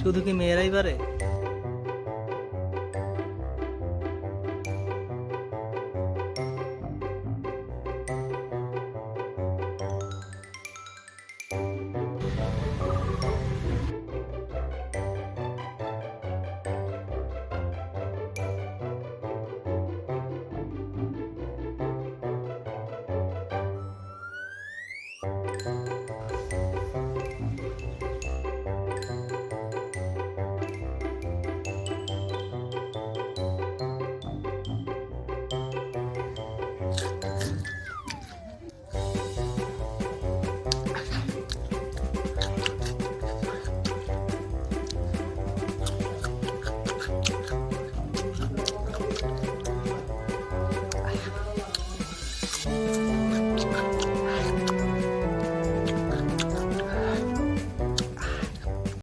শুধু কি মেয়েরাই পারে?